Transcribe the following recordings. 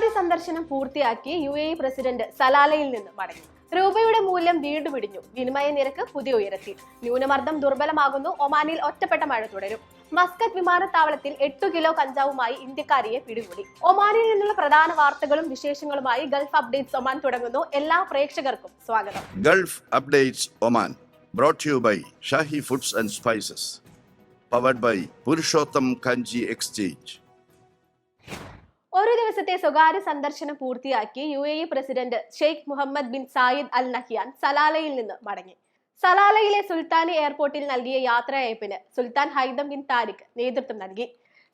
സ്വകാര്യ സന്ദർശനം പൂർത്തിയാക്കി യു എ പ്രസിഡന്റ് സലാലയിൽ നിന്ന് മടങ്ങി. രൂപയുടെ മൂല്യം വീണ്ടും ഇടിഞ്ഞു വിനിമയ നിരക്ക് പുതിയ ഉയരത്തിൽ ന്യൂനമർദ്ദം ദുർബലമാകുന്നു. ഒമാനിൽ ഒറ്റപ്പെട്ട മഴ തുടരും. മസ്കറ്റ് വിമാനത്താവളത്തിൽ എട്ടു കിലോ കഞ്ചാവുമായി ഇന്ത്യക്കാരിയെ പിടികൂടി. ഒമാനിൽ നിന്നുള്ള പ്രധാന വാർത്തകളും വിശേഷങ്ങളുമായി ഗൾഫ് അപ്ഡേറ്റ്സ് ഒമാൻ തുടങ്ങുന്നു. എല്ലാ പ്രേക്ഷകർക്കും സ്വാഗതം. Gulf updates Oman brought you by Shahi foods and spices powered by Purushottam Kanji exchange. ഒരു ദിവസത്തെ സ്വകാര്യ സന്ദർശനം പൂർത്തിയാക്കി U A E president Sheikh Mohammed bin Zayed Al Nahyan സലാലയിൽ നിന്ന് മടങ്ങി. സലാലയിലെ സുൽത്താനി എയർപോർട്ടിൽ നൽകിയ യാത്രയയപ്പിന് സുൽത്താൻ ഹൈദം ബിൻ താരിഖ് നേതൃത്വം നൽകി.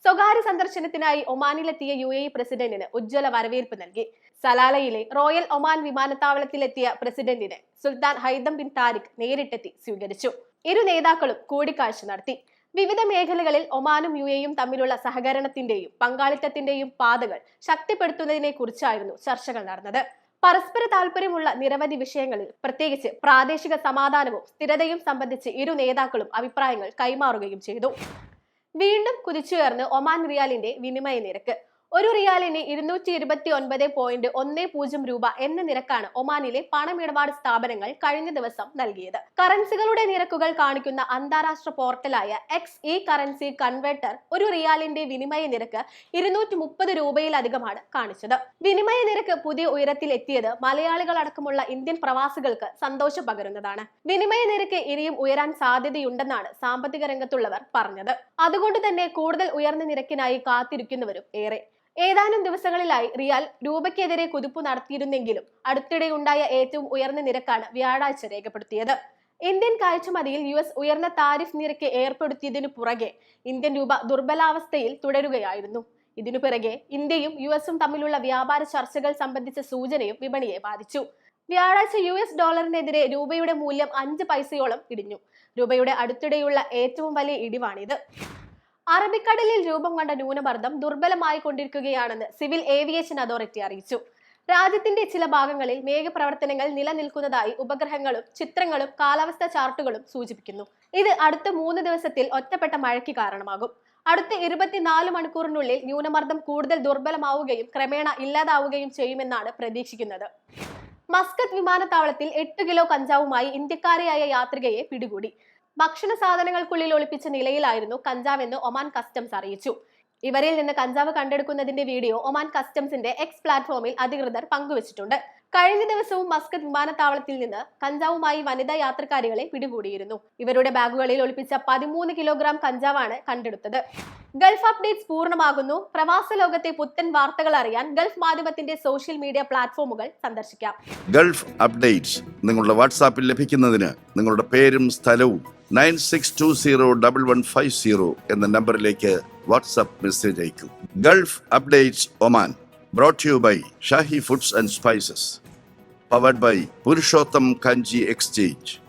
സ്വകാര്യ സന്ദർശനത്തിനായി ഒമാനിലെത്തിയ യു എ ഇ പ്രസിഡന്റിന് ഉജ്ജ്വല വരവേൽപ്പ് നൽകി. സലാലയിലെ റോയൽ ഒമാൻ വിമാനത്താവളത്തിലെത്തിയ പ്രസിഡന്റിനെ സുൽത്താൻ ഹൈദം ബിൻ താരിഖ് നേരിട്ടെത്തി സ്വീകരിച്ചു. ഇരു നേതാക്കളും കൂടിക്കാഴ്ച നടത്തി. വിവിധ മേഖലകളിൽ ഒമാനും യു എയും തമ്മിലുള്ള സഹകരണത്തിന്റെയും പങ്കാളിത്തത്തിന്റെയും പാതകൾ ശക്തിപ്പെടുത്തുന്നതിനെ കുറിച്ചായിരുന്നു ചർച്ചകൾ നടന്നത്. പരസ്പര താല്പര്യമുള്ള നിരവധി വിഷയങ്ങളിൽ പ്രത്യേകിച്ച് പ്രാദേശിക സമാധാനവും സ്ഥിരതയും സംബന്ധിച്ച് ഇരു നേതാക്കളും അഭിപ്രായങ്ങൾ കൈമാറുകയും ചെയ്തു. വീണ്ടും കുതിച്ചുയർന്ന് ഒമാൻ റിയാലിന്റെ വിനിമയ നിരക്ക് ഒരു റിയാലിന് ഇരുന്നൂറ്റി ഇരുപത്തി ഒൻപത് പോയിന്റ് ഒന്ന് പൂജ്യം രൂപ എന്ന നിരക്കാണ് ഒമാനിലെ പണമിടപാട് സ്ഥാപനങ്ങൾ കഴിഞ്ഞ ദിവസം നൽകിയത്. കറൻസികളുടെ നിരക്കുകൾ കാണിക്കുന്ന അന്താരാഷ്ട്ര പോർട്ടലായ എക്സ് ഇ കറൻസി കൺവേർട്ടർ ഒരു റിയാലിന്റെ വിനിമയ നിരക്ക് ഇരുന്നൂറ്റി മുപ്പത് രൂപയിലധികമാണ് കാണിച്ചത്. വിനിമയ നിരക്ക് പുതിയ ഉയരത്തിൽ എത്തിയത് മലയാളികൾ അടക്കമുള്ള ഇന്ത്യൻ പ്രവാസികൾക്ക് സന്തോഷം പകരുന്നതാണ്. വിനിമയ നിരക്ക് ഇനിയും ഉയരാൻ സാധ്യതയുണ്ടെന്നാണ് സാമ്പത്തിക രംഗത്തുള്ളവർ പറഞ്ഞത്. അതുകൊണ്ട് തന്നെ കൂടുതൽ ഉയർന്ന നിരക്കിനായി കാത്തിരിക്കുന്നവരും ഏറെ. ഏതാനും ദിവസങ്ങളിലായി റിയാൽ രൂപയ്ക്കെതിരെ കുതിപ്പ് നടത്തിയിരുന്നെങ്കിലും അടുത്തിടെയുണ്ടായ ഏറ്റവും ഉയർന്ന നിരക്കാണ് വ്യാഴാഴ്ച രേഖപ്പെടുത്തിയത്. ഇന്ത്യൻ കയറ്റുമതിയിൽ യു എസ് ഉയർന്ന താരിഫ് നിരക്ക് ഏർപ്പെടുത്തിയതിനു പുറകെ ഇന്ത്യൻ രൂപ ദുർബലാവസ്ഥയിൽ തുടരുകയായിരുന്നു. ഇതിനു പിറകെ ഇന്ത്യയും യു എസും തമ്മിലുള്ള വ്യാപാര ചർച്ചകൾ സംബന്ധിച്ച സൂചനയും വിപണിയെ ബാധിച്ചു. വ്യാഴാഴ്ച യു എസ് ഡോളറിനെതിരെ രൂപയുടെ മൂല്യം അഞ്ച് പൈസയോളം ഇടിഞ്ഞു. രൂപയുടെ അടുത്തിടെയുള്ള ഏറ്റവും വലിയ ഇടിവാണിത്. അറബിക്കടലിൽ രൂപം കൊണ്ട ന്യൂനമർദ്ദം ദുർബലമായി കൊണ്ടിരിക്കുകയാണെന്ന് സിവിൽ ഏവിയേഷൻ അതോറിറ്റി അറിയിച്ചു. രാജ്യത്തിന്റെ ചില ഭാഗങ്ങളിൽ മേഘപ്രവർത്തനങ്ങൾ നിലനിൽക്കുന്നതായി ഉപഗ്രഹങ്ങളും ചിത്രങ്ങളും കാലാവസ്ഥാ ചാർട്ടുകളും സൂചിപ്പിക്കുന്നു. ഇത് അടുത്ത മൂന്ന് ദിവസത്തിൽ ഒറ്റപ്പെട്ട മഴയ്ക്ക് കാരണമാകും. അടുത്ത ഇരുപത്തിനാല് മണിക്കൂറിനുള്ളിൽ ന്യൂനമർദ്ദം കൂടുതൽ ദുർബലമാവുകയും ക്രമേണ ഇല്ലാതാവുകയും ചെയ്യുമെന്നാണ് പ്രതീക്ഷിക്കുന്നത്. മസ്കത്ത് വിമാനത്താവളത്തിൽ എട്ട് കിലോ കഞ്ചാവുമായി ഇന്ത്യക്കാരിയായ യാത്രികയെ പിടികൂടി. ഭക്ഷണ സാധനങ്ങൾക്കുള്ളിൽ ഒളിപ്പിച്ച നിലയിലായിരുന്നു കഞ്ചാവെന്ന് ഒമാൻ കസ്റ്റംസ് അറിയിച്ചു. ഇവരിൽ നിന്ന് കഞ്ചാവ് കണ്ടെടുക്കുന്നതിന്റെ വീഡിയോ ഒമാൻ കസ്റ്റംസിന്റെ എക്സ് പ്ലാറ്റ്ഫോമിൽ അധികൃതർ പങ്കുവച്ചിട്ടുണ്ട്. കഴിഞ്ഞ ദിവസവും മസ്കത്ത് വിമാനത്താവളത്തിൽ നിന്ന് കഞ്ചാവുമായി വനിതാ യാത്രക്കാരികളെ പിടികൂടിയിരുന്നു. ഇവരുടെ ബാഗുകളിൽ ഒളിപ്പിച്ച പതിമൂന്ന് കിലോഗ്രാം കഞ്ചാവാണ് കണ്ടെടുത്തത്. ഗൾഫ് അപ്ഡേറ്റ്സ് പൂർണമാകുന്നു. പ്രവാസ ലോകത്തെ പുത്തൻ വാർത്തകൾ അറിയാൻ ഗൾഫ് മാധ്യമത്തിന്റെ സോഷ്യൽ മീഡിയ പ്ലാറ്റ്ഫോമുകൾ സന്ദർശിക്കാം. ഗൾഫ് അപ്ഡേറ്റ്സ് നിങ്ങളുടെ വാട്സാപ്പിൽ ലഭിക്കുന്നതിന് നിങ്ങളുടെ പേരും സ്ഥലവും nine six two zero double one five zero എന്ന നമ്പറിലേക്ക് WhatsApp message അയക്കൂ Gulf updates Oman brought to you by Shahi Foods and Spices. Powered by Purushottam Kanji Exchange.